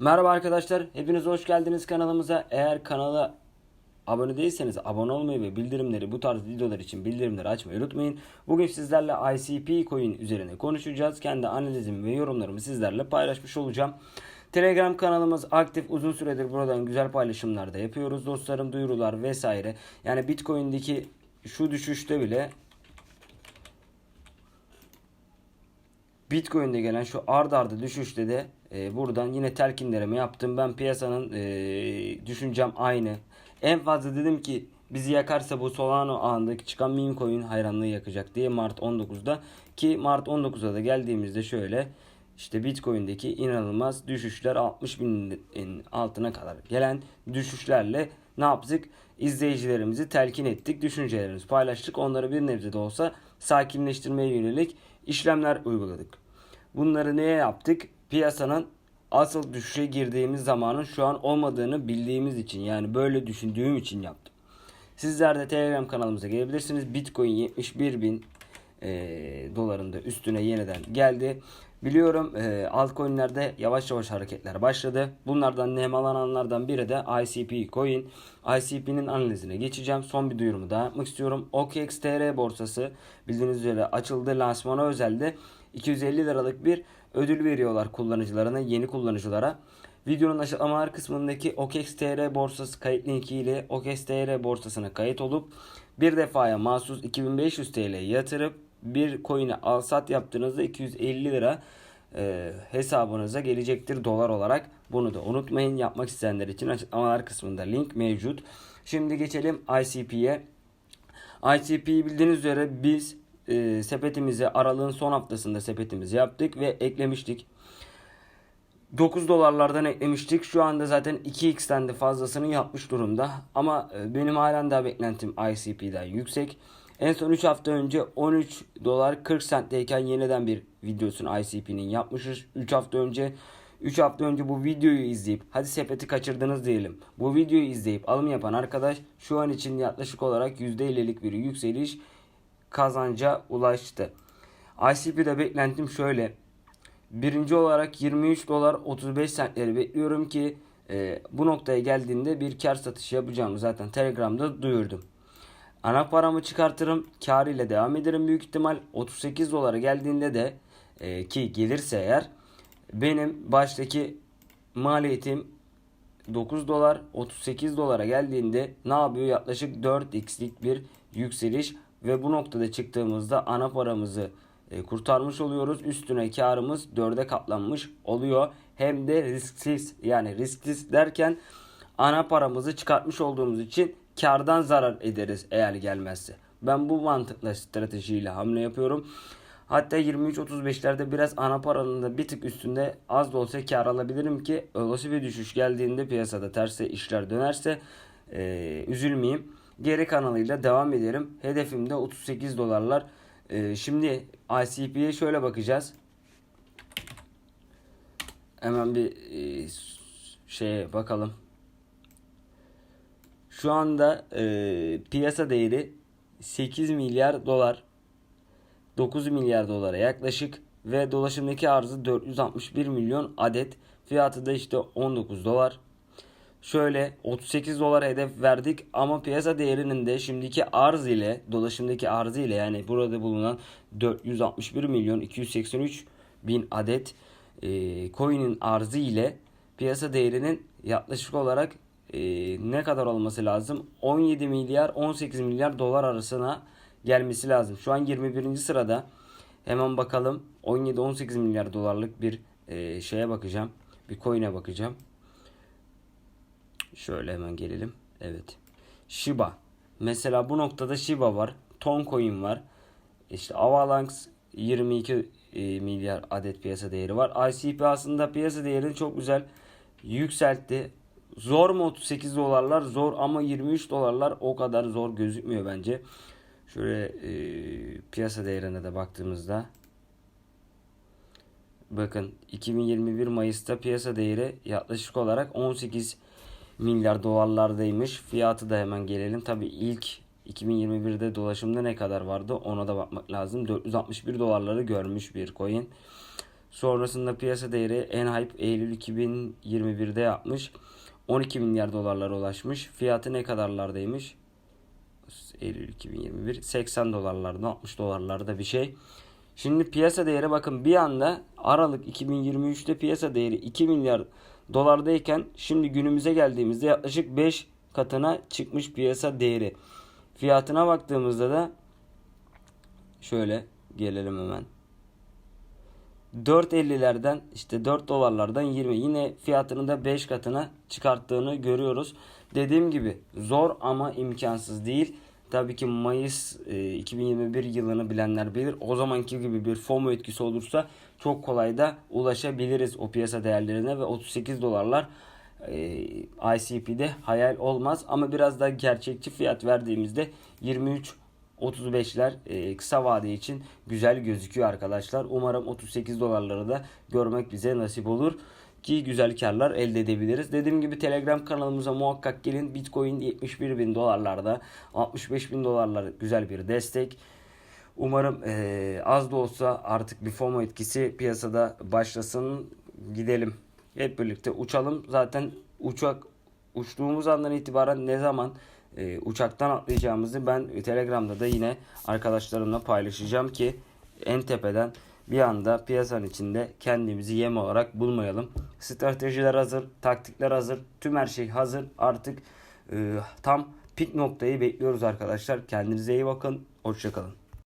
Merhaba arkadaşlar, hepiniz hoş geldiniz kanalımıza. Eğer kanala abone değilseniz abone olmayı ve bildirimleri bu tarz videolar için bildirimleri açmayı unutmayın. Bugün sizlerle ICP coin üzerine konuşacağız. Kendi analizimi ve yorumlarımı sizlerle paylaşmış olacağım. Telegram kanalımız aktif uzun süredir buradan güzel paylaşımlar da yapıyoruz. Dostlarım duyurular vesaire. Yani Bitcoin'deki şu düşüşte bile Bitcoin'de gelen şu ard arda düşüşte de e, buradan yine telkinlerimi yaptım. Ben piyasanın e, düşüncem aynı. En fazla dedim ki bizi yakarsa bu Solano ağındaki çıkan meme coin hayranlığı yakacak diye Mart 19'da ki Mart 19'a da geldiğimizde şöyle işte Bitcoin'deki inanılmaz düşüşler 60 binin altına kadar gelen düşüşlerle ne yaptık? İzleyicilerimizi telkin ettik, düşüncelerimizi paylaştık. Onları bir nebze de olsa sakinleştirmeye yönelik işlemler uyguladık. Bunları neye yaptık? Piyasanın asıl düşüşe girdiğimiz zamanın şu an olmadığını bildiğimiz için yani böyle düşündüğüm için yaptım. Sizler de Telegram kanalımıza gelebilirsiniz. Bitcoin 71 bin e, dolarında üstüne yeniden geldi. Biliyorum e, altcoin'lerde yavaş yavaş hareketler başladı. Bunlardan nemalananlardan biri de ICP coin. ICP'nin analizine geçeceğim. Son bir duyurumu daha yapmak istiyorum. OKX.TR borsası bildiğiniz üzere açıldı. Lansmana özelde 250 liralık bir ödül veriyorlar kullanıcılarına, yeni kullanıcılara. Videonun açıklamalar kısmındaki OKX.TR borsası kayıt linki ile OKX.TR borsasına kayıt olup bir defaya mahsus 2500 TL yatırıp bir coin'e al sat yaptığınızda 250 lira e, hesabınıza gelecektir dolar olarak. Bunu da unutmayın. Yapmak isteyenler için açıklamalar kısmında link mevcut. Şimdi geçelim ICP'ye. ICP'yi bildiğiniz üzere biz e, sepetimizi aralığın son haftasında sepetimizi yaptık ve eklemiştik. 9 dolarlardan eklemiştik. Şu anda zaten 2x'ten de fazlasını yapmış durumda. Ama e, benim halen daha beklentim ICP'den yüksek. En son 3 hafta önce 13 dolar 40 centteyken yeniden bir videosunu ICP'nin yapmışız. 3 hafta önce 3 hafta önce bu videoyu izleyip hadi sepeti kaçırdınız diyelim. Bu videoyu izleyip alım yapan arkadaş şu an için yaklaşık olarak %50'lik bir yükseliş kazanca ulaştı. ICP'de beklentim şöyle. Birinci olarak 23 dolar 35 centleri bekliyorum ki e, bu noktaya geldiğinde bir kar satışı yapacağımı zaten Telegram'da duyurdum. Ana paramı çıkartırım. Kar ile devam ederim büyük ihtimal. 38 dolara geldiğinde de e, ki gelirse eğer benim baştaki maliyetim 9 dolar 38 dolara geldiğinde ne yapıyor? Yaklaşık 4x'lik bir yükseliş ve bu noktada çıktığımızda ana paramızı e, kurtarmış oluyoruz. Üstüne karımız 4'e katlanmış oluyor. Hem de risksiz yani risksiz derken ana paramızı çıkartmış olduğumuz için kardan zarar ederiz eğer gelmezse. Ben bu mantıkla stratejiyle hamle yapıyorum. Hatta 23-35'lerde biraz ana paranın da bir tık üstünde az da olsa kar alabilirim ki olası bir düşüş geldiğinde piyasada terse işler dönerse e, üzülmeyeyim. Geri kanalıyla devam ederim. Hedefim de 38 dolarlar. E, şimdi ICP'ye şöyle bakacağız. Hemen bir e, şeye bakalım. Şu anda e, piyasa değeri 8 milyar dolar. 9 milyar dolara yaklaşık ve dolaşımdaki arzı 461 milyon adet. Fiyatı da işte 19 dolar. Şöyle 38 dolar hedef verdik ama piyasa değerinin de şimdiki arz ile dolaşımdaki arzı ile yani burada bulunan 461 milyon 283 bin adet e, coin'in arzı ile piyasa değerinin yaklaşık olarak e, ne kadar olması lazım? 17 milyar 18 milyar dolar arasına gelmesi lazım. Şu an 21. sırada. Hemen bakalım 17-18 milyar dolarlık bir e, şeye bakacağım. Bir coin'e bakacağım. Şöyle hemen gelelim. Evet. Shiba. Mesela bu noktada Shiba var. Toncoin var. İşte Avalanche 22 e, milyar adet piyasa değeri var. ICP aslında piyasa değerini çok güzel yükseltti. Zor mu 38 dolarlar? Zor ama 23 dolarlar o kadar zor gözükmüyor bence. Şöyle e, piyasa değerine de baktığımızda bakın 2021 Mayıs'ta piyasa değeri yaklaşık olarak 18 milyar dolarlardaymış. Fiyatı da hemen gelelim. Tabi ilk 2021'de dolaşımda ne kadar vardı ona da bakmak lazım. 461 dolarları görmüş bir coin. Sonrasında piyasa değeri Enhype Eylül 2021'de yapmış. 12 milyar dolarlara ulaşmış. Fiyatı ne kadarlardaymış? Eylül 2021 80 dolarlarda 60 dolarlarda bir şey. Şimdi piyasa değeri bakın bir anda Aralık 2023'te piyasa değeri 2 milyar dolardayken şimdi günümüze geldiğimizde yaklaşık 5 katına çıkmış piyasa değeri. Fiyatına baktığımızda da şöyle gelelim hemen. 4.50'lerden işte 4 dolarlardan 20 yine fiyatını da 5 katına çıkarttığını görüyoruz. Dediğim gibi zor ama imkansız değil. Tabii ki Mayıs e, 2021 yılını bilenler bilir. O zamanki gibi bir FOMO etkisi olursa çok kolay da ulaşabiliriz o piyasa değerlerine ve 38 dolarlar e, ICP'de hayal olmaz ama biraz daha gerçekçi fiyat verdiğimizde 23 35'ler e, kısa vade için güzel gözüküyor arkadaşlar. Umarım 38 dolarları da görmek bize nasip olur ki güzel karlar elde edebiliriz. Dediğim gibi Telegram kanalımıza muhakkak gelin. Bitcoin 71 bin dolarlarda 65 bin dolarlar güzel bir destek. Umarım e, az da olsa artık bir FOMO etkisi piyasada başlasın. Gidelim. Hep birlikte uçalım. Zaten uçak uçtuğumuz andan itibaren ne zaman e, uçaktan atlayacağımızı ben Telegram'da da yine arkadaşlarımla paylaşacağım ki en tepeden bir anda piyasanın içinde kendimizi yem olarak bulmayalım. Stratejiler hazır, taktikler hazır, tüm her şey hazır. Artık e, tam pik noktayı bekliyoruz arkadaşlar. Kendinize iyi bakın. Hoşçakalın.